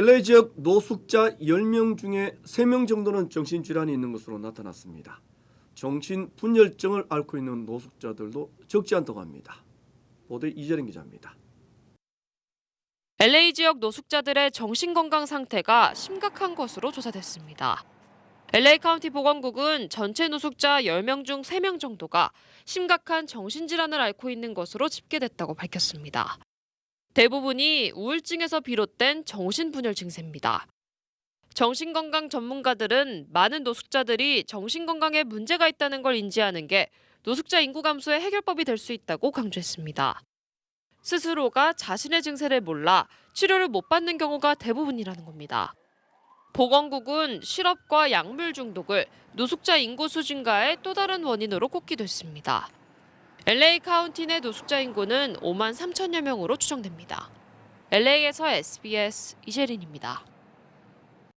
LA 지역 노숙자 10명 중에 3명 정도는 정신질환이 있는 것으로 나타났습니다. 정신 분열증을 앓고 있는 노숙자들도 적지 않다고 합니다. 보도 이재린 기자입니다. LA 지역 노숙자들의 정신건강 상태가 심각한 것으로 조사됐습니다. LA 카운티 보건국은 전체 노숙자 10명 중 3명 정도가 심각한 정신질환을 앓고 있는 것으로 집계됐다고 밝혔습니다. 대부분이 우울증에서 비롯된 정신분열 증세입니다. 정신건강 전문가들은 많은 노숙자들이 정신건강에 문제가 있다는 걸 인지하는 게 노숙자 인구 감소의 해결법이 될 수 있다고 강조했습니다. 스스로가 자신의 증세를 몰라 치료를 못 받는 경우가 대부분이라는 겁니다. 보건국은 실업과 약물 중독을 노숙자 인구 수증가의 또 다른 원인으로 꼽기도 했습니다. LA 카운티 내 노숙자 인구는 5만 3천여 명으로 추정됩니다. LA에서 SBS 이재린입니다.